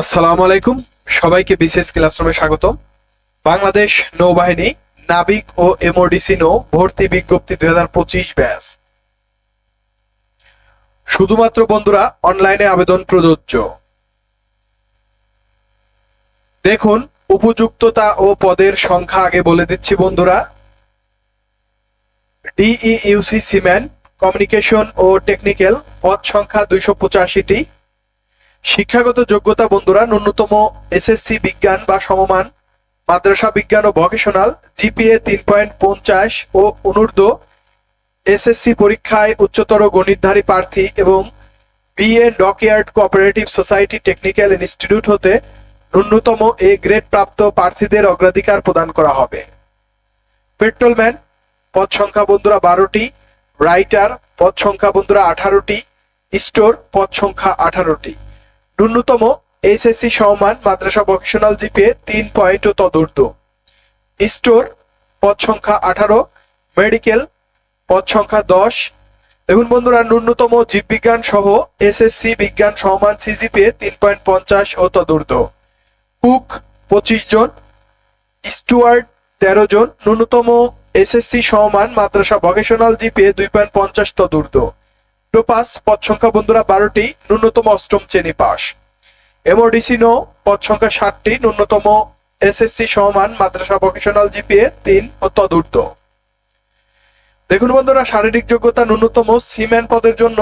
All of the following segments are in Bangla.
আসসালামু আলাইকুম। সবাইকে বিশেষ ক্লাসরুমে স্বাগত বাংলাদেশ নৌবাহিনী, নাবিক ও এমওডিসি নৌ ভর্তি বিজ্ঞপ্তি দুই হাজার পঁচিশ ব্যাস শুধুমাত্র বন্ধুরা, অনলাইনে আবেদন প্রযোজ্য। দেখুন, উপযুক্ততা ও পদের সংখ্যা আগে বলে দিচ্ছি বন্ধুরা। ডিইউসি সিমেন্ট, কমিউনিকেশন ও টেকনিক্যাল, পদ সংখ্যা দুইশো পঁচাশিটি। শিক্ষাগত যোগ্যতা বন্ধুরা, ন্যূনতম এসএসসি বিজ্ঞান বা সমমান, মাদ্রাসা বিজ্ঞান ও ভকেশনাল জিপিএ তিন পয়েন্ট পঞ্চাশ ও অনূর্ধ্ব এসএসসি পরীক্ষায় উচ্চতর গণিতধারী প্রার্থী এবং BA dockyard cooperative society technical institute হতে ন্যূনতম এ গ্রেড প্রাপ্ত প্রার্থীদের অগ্রাধিকার প্রদান করা হবে। পেট্রোলম্যান পদ সংখ্যা বন্ধুরা বারোটি রাইটার পদ সংখ্যা বন্ধুরা আঠারোটি স্টোর পদ সংখ্যা আঠারোটি। ন্যূনতম এইচএসসি সমান মাদ্রাসা ভকেশনাল জিপিএ তিন পয়েন্ট ও তদূর্ধ্ব। স্টোর, পদ সংখ্যা আঠারো, মেডিকেল, পদ সংখ্যা দশ। দেখুন বন্ধুরা, ন্যূনতম জীববিজ্ঞান সহ এসএসসি বিজ্ঞান সমান সিজিপিএ তিন পয়েন্ট পঞ্চাশ ও তদূর্ধ্ব। কুক, পঁচিশ জন। স্টুয়ার্ড তেরো জন। ন্যূনতম এসএসসি সমান মাদ্রাসা ভকেশনাল জিপিএ দুই পয়েন্ট পঞ্চাশ তদূর্ধ্ব। টোপাস পদ সংখ্যা বন্ধুরা বারোটি ন্যূনতম অষ্টম শ্রেণি পাস। এমওডিসি নো পদ সংখ্যা ষাটটি, ন্যূনতম এসএসসি সমান মাদ্রাসা ভকেশনাল জিপিএ তিন ও তদূর্ধ্ব। দেখুন বন্ধুরা, শারীরিক যোগ্যতা ন্যূনতম সিম্যান পদের জন্য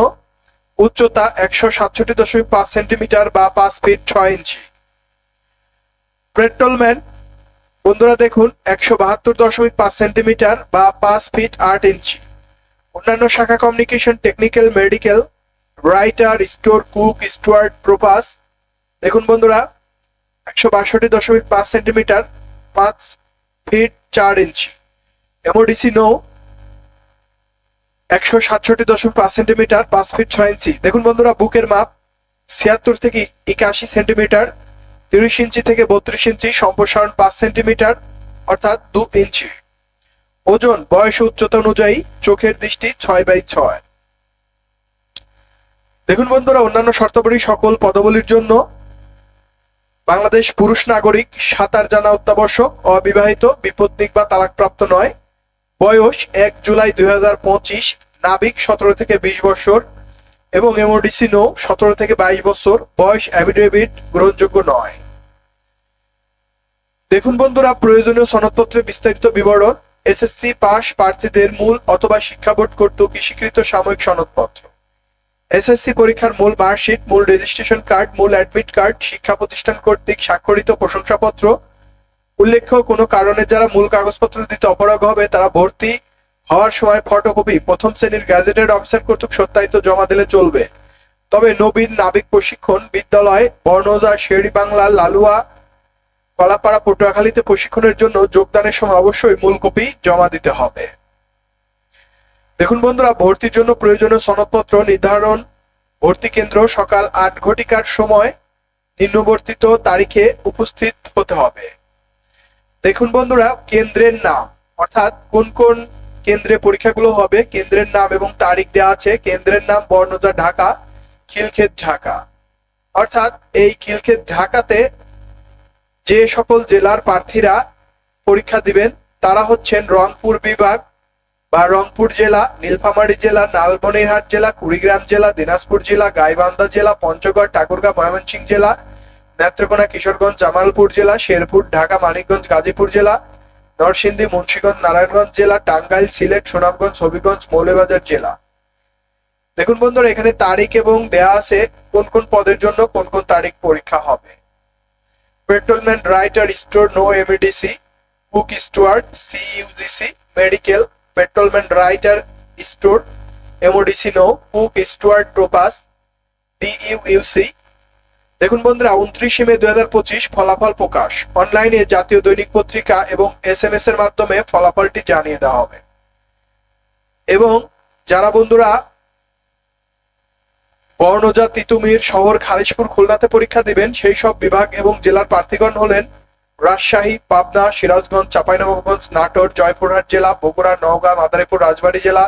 উচ্চতা একশো সাতষট্টি দশমিক পাঁচ সেন্টিমিটার বা পাঁচ ফিট ছয় ইঞ্চি। পেট্রোলম্যান বন্ধুরা দেখুন, একশো বাহাত্তর দশমিক পাঁচ সেন্টিমিটার বা পাঁচ ফিট আট ইঞ্চি। অন্যান্য শাখা communication technical medical writer store cook steward topass দেখুন বন্ধুরা, একশো বাষট্টি দশমিক পাঁচ সেন্টিমিটার পাঁচ ফিট চার ইঞ্চি এমওডিসি নৌ একশো সাতষট্টি দশমিক পাঁচ সেন্টিমিটার পাঁচ ফিট ছয় ইঞ্চি দেখুন বন্ধুরা, বুকের মাপ ছিয়াত্তর থেকে একাশি সেন্টিমিটার তিরিশ ইঞ্চি থেকে বত্রিশ ইঞ্চি সম্প্রসারণ পাঁচ সেন্টিমিটার অর্থাৎ দু ইঞ্চি ওজন বয়স উচ্চতা অনুযায়ী চোখের দৃষ্টি ছয় বাই ছয়। দেখুন বন্ধুরা, অন্যান্য শর্তাবলী সকল পদবলির জন্য বাংলাদেশ পুরুষ নাগরিক সাঁতার জানা অত্যাবশ্যক, অবিবাহিত বিপত্নিক বা তালাকপ্রাপ্ত নয়। বয়স এক জুলাই দুই হাজার পঁচিশ, নাবিক সতেরো থেকে বিশ বছর এবং এমওডিসি নো সতেরো থেকে বাইশ বছর, বয়স অ্যাফিডেভিট গ্রহণযোগ্য নয়। দেখুন বন্ধুরা, প্রয়োজনীয় সনদপত্রের বিস্তারিত বিবরণ এসএসসি পাস প্রার্থীদের মূল অথবা শিক্ষা বোর্ড কর্তৃক স্বীকৃত সাময়িক সনদপত্র। এসএসসি পরীক্ষার মূল মার্কশিট, মূল রেজিস্ট্রেশন কার্ড মূল অ্যাডমিট কার্ড শিক্ষা প্রতিষ্ঠান কর্তৃক স্বাক্ষরিত প্রশংসাপত্র। উল্লেখ্য, কোনো কারণে যারা মূল কাগজপত্র দিতে অপরাগ হবে, তারা ভর্তি হওয়ার সময় ফটোকপি, প্রথম শ্রেণির গ্যাজেটেড অফিসার কর্তৃক সত্যায়িত জমা দিলে চলবে। তবে নবীন নাবিক প্রশিক্ষণ বিদ্যালয়, বর্ণজা শেরি বাংলা লালুয়া কলাপাড়া পটুয়াখালীতে প্রশিক্ষণের জন্য যোগদানের সময় অবশ্যই মূল কপি জমা দিতে হবে। দেখুন বন্ধুরা, ভর্তির জন্য প্রয়োজনীয় সনদপত্র নির্ধারণ, ভর্তি কেন্দ্র সকাল আট ঘটিকার সময় নিম্নবর্তিত তারিখে উপস্থিত হতে হবে। দেখুন বন্ধুরা, কেন্দ্রের নাম, অর্থাৎ কোন কোন কেন্দ্রে পরীক্ষাগুলো হবে, কেন্দ্রের নাম এবং তারিখ দেওয়া আছে। কেন্দ্রের নাম বর্ণজা ঢাকা, খিলক্ষেত ঢাকা। অর্থাৎ এই খিলক্ষেত ঢাকাতে যে সকল জেলার প্রার্থীরা পরীক্ষা দিবেন, তারা হচ্ছেন রংপুর বিভাগ বা রংপুর জেলা, নীলফামারী জেলা লালমনিরহাট জেলা, কুড়িগ্রাম জেলা, দিনাজপুর জেলা, গাইবান্ধা জেলা, পঞ্চগড়, ঠাকুরগাঁ, ময়মনসিংহ জেলা, নেত্রকোনা, কিশোরগঞ্জ, জামালপুর জেলা, শেরপুর, ঢাকা, মানিকগঞ্জ, গাজীপুর জেলা, নরসিংদী, মুন্সীগঞ্জ, নারায়ণগঞ্জ জেলা, টাঙ্গাইল, সিলেট, সুনামগঞ্জ, হবিগঞ্জ, মৌলভীবাজার জেলা। দেখুন বন্ধুরা, এখানে তারিখ এবং দেয়া আছে কোন কোন পদের জন্য কোন কোন তারিখ পরীক্ষা হবে। Patrolman writer store no MDC cook steward CUGC medical patrolman writer store MODC no cook steward topass DUUC দেখুন বন্ধুরা, উনত্রিশে মে দুই হাজার পঁচিশ, ফলাফল প্রকাশ। অনলাইনে জাতীয় দৈনিক পত্রিকা এবং এস এম এস এর মাধ্যমে ফলাফলটি জানিয়ে দেওয়া হবে। এবং যারা বন্ধুরা বর্ণজা তিতুমির শহর খালিশপুর খুলনাতে পরীক্ষা দিবেন। সেই সব বিভাগ এবং জেলার প্রার্থীগণ হলেন রাজশাহী, পাবনা, সিরাজগঞ্জ, চাঁপাইনবাবগঞ্জ, নাটোর, জয়পুরহাট জেলা, বগুড়া, নওগাঁ, মাদারীপুর, রাজবাড়ী জেলা,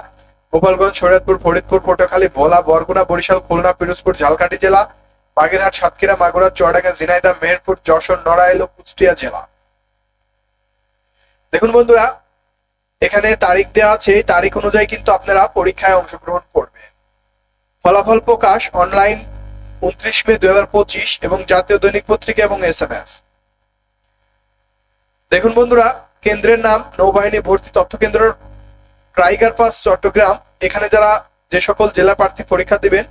গোপালগঞ্জ, শরীয়তপুর, ফরিদপুর, পটুয়াখালী, ভোলা, বরগুনা, বরিশাল, খুলনা, পিরোজপুর, ঝালকাঠি জেলা, বাগেরহাট, সাতক্ষীরা, মাগুরা, চুয়াডাঙ্গা, ঝিনাইদহ, মেহেরপুর, যশোর, নড়াইল ও কুষ্টিয়া জেলা। দেখুন বন্ধুরা, এখানে তারিখ দেওয়া আছে। এই তারিখ অনুযায়ী কিন্তু আপনারা পরীক্ষায় অংশগ্রহণ করবেন। ফলাফল প্রকাশ অনলাইন উনত্রিশ মে দু হাজার পঁচিশ এবং জাতীয় দৈনিক পত্রিকা এবং এস এম এস। দেখুন বন্ধুরা, কেন্দ্রের নাম, নৌবাহিনী ভর্তি তথ্য কেন্দ্র টাইগার পাস চট্টগ্রাম। এখানে যারা যে সকল জেলা প্রার্থী পরীক্ষা দিবেন,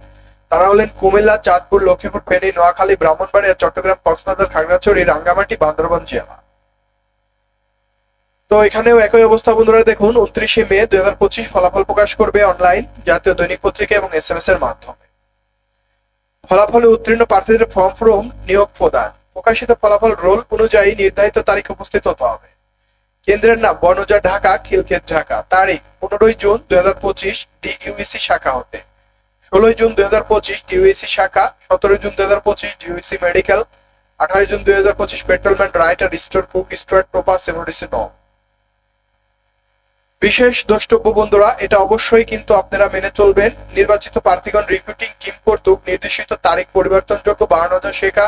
তারা হলেন কুমিল্লা, চাঁদপুর, লক্ষ্মীপুর, ফেনী, নোয়াখালী, ব্রাহ্মণবাড়িয়া, চট্টগ্রাম, কক্সবাজার, খাগড়াছড়ি, রাঙ্গামাটি, বান্দরবান জেলা তো এখানেও একই অবস্থা বন্ধুরা, দেখুন, উনত্রিশে মে দুই হাজার পঁচিশ ফলাফল প্রকাশ করবে অনলাইন জাতীয় দৈনিক পত্রিকা এবং এস এম এস এর মাধ্যমে। ফলাফলে উত্তীর্ণ প্রার্থীদের ফর্ম ফর্ম নিয়োগ প্রদান। প্রকাশিত ফলাফল রোল অনুযায়ী নির্ধারিত তারিখ উপস্থিত হতে হবে। কেন্দ্রের নাম বনজা ঢাকা, খিলক্ষেত, ঢাকা। তারিখ, পনেরোই জুন দুই হাজার পঁচিশ ডিইউসি শাখা হতে। ষোলোই জুন দুই হাজার পঁচিশ ডিইউসি শাখা। সতেরোই জুন দুই হাজার পঁচিশ ডিইউসি মেডিকেল আঠারোই জুন দুই হাজার পঁচিশ patrolman writer store cook steward topass MDC নম বিশেষ দ্রষ্টব্য বন্ধুরা, এটা অবশ্যই কিন্তু আপনারা মেনে চলবেন। নির্বাচিত প্রার্থীগণ রিক্রুটিং টিম কর্তৃক নির্দেশিত তারিখ পরিবর্তনযোগ্য বারো হাজার শেখা।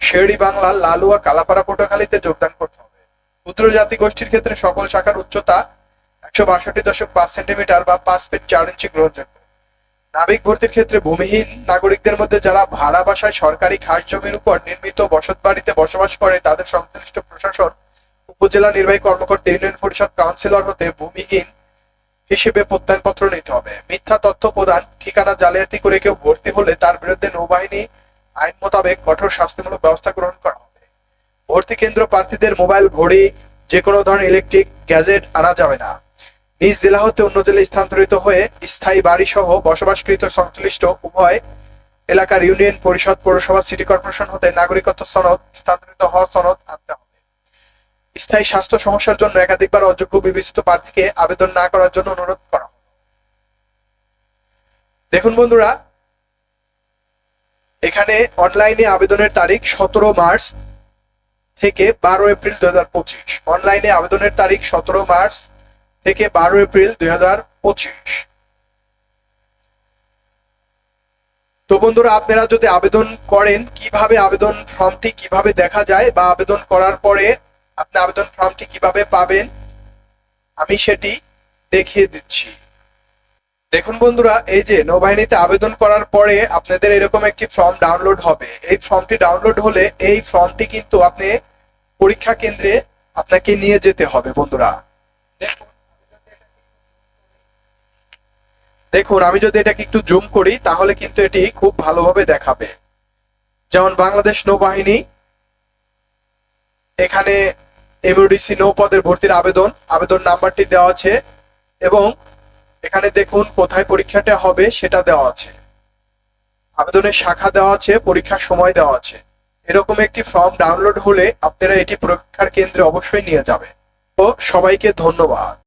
শেরডি বাংলা, লালুয়া, কালাপাড়া, পটুয়াখালীতে যোগদান করতে হবে। ক্ষুদ্র জাতি গোষ্ঠীর ক্ষেত্রে সকল শাখার উচ্চতা একশো বাষট্টি দশক পাঁচ সেন্টিমিটার বা পাঁচ ফিট চার ইঞ্চি গ্রহণযোগ্য। নাবিক ভর্তির ক্ষেত্রে ভূমিহীন নাগরিকদের মধ্যে যারা ভাড়া বাসায় সরকারি খাস জমির উপর নির্মিত বসত বাড়িতে বসবাস করে, তাদের সংশ্লিষ্ট প্রশাসন উপজেলা নির্বাহী কর্মকর্তা ইউনিয়ন পরিষদ কাউন্সিলর হতে ভূমিহীন হিসেবে প্রত্যয়নপত্র নিতে হবে। মিথ্যা তথ্য প্রদান, ঠিকানা জালিয়াতি করে কেউ ভর্তি হলে তার বিরুদ্ধে নৌবাহিনী আইন মোতাবেক কঠোর শাস্তিমূলক ব্যবস্থা গ্রহণ করা হবে। ভর্তি কেন্দ্র প্রার্থীদের মোবাইল, ঘড়ি যে কোনো ধরনের ইলেকট্রিক গ্যাজেট আনা যাবে না। নিজ জেলা হতে অন্য জেলায় স্থানান্তরিত হয়ে স্থায়ী বাড়ি সহ বসবাসকৃত সংশ্লিষ্ট উভয় এলাকার ইউনিয়ন পরিষদ, পৌরসভা, সিটি কর্পোরেশন হতে নাগরিকত্ব সনদ, স্থানান্তরিত হওয়া সনদ আনতে হবে। স্থায়ী স্বাস্থ্য সমস্যার জন্য একাধিকবার অযোগ্য বিবেচিত প্রার্থীকে আবেদন না করার জন্য অনুরোধ করা। দেখুন বন্ধুরা, এখানে অনলাইনে আবেদনের তারিখ সতেরো মার্চ থেকে বারো এপ্রিল দুই হাজার পঁচিশ। অনলাইনে আবেদনের তারিখ সতেরো মার্চ থেকে বারো এপ্রিল দুই হাজার পঁচিশ। তো বন্ধুরা, আপনারা যদি আবেদন করেন, কীভাবে আবেদন ফর্মটি কীভাবে দেখা যায় বা আবেদন করার পরে আপনি আবেদন ফর্মটি কীভাবে পাবেন আমি সেটি দেখিয়ে দিচ্ছি। দেখুন বন্ধুরা এই যে নৌবাহিনীতে আবেদন করার পরে আপনাদের এরকম একটি ফর্ম ডাউনলোড হবে। এই ফর্মটি ডাউনলোড হলে এই ফর্মটি কিন্তু আপনি পরীক্ষা কেন্দ্রে আপনাকে নিয়ে যেতে হবে বন্ধুরা। দেখুন, আমি যদি এটাকে একটু জুম করি তাহলে কিন্তু এটি খুব ভালোভাবে দেখাবে। যেমন বাংলাদেশ নৌবাহিনী এখানে এমওডিসি নৌপদের ভর্তির আবেদন আবেদন নাম্বারটি দেওয়া আছে এবং এখানে দেখুন কোথায় পরীক্ষাটা হবে সেটা দেওয়া আছে। আবেদনের শাখা দেওয়া আছে, পরীক্ষার সময় দেওয়া আছে। এরকম একটি ফর্ম ডাউনলোড হলে আপনারা এটি পরীক্ষার কেন্দ্রে অবশ্যই নিয়ে যাবে তো সবাইকে ধন্যবাদ।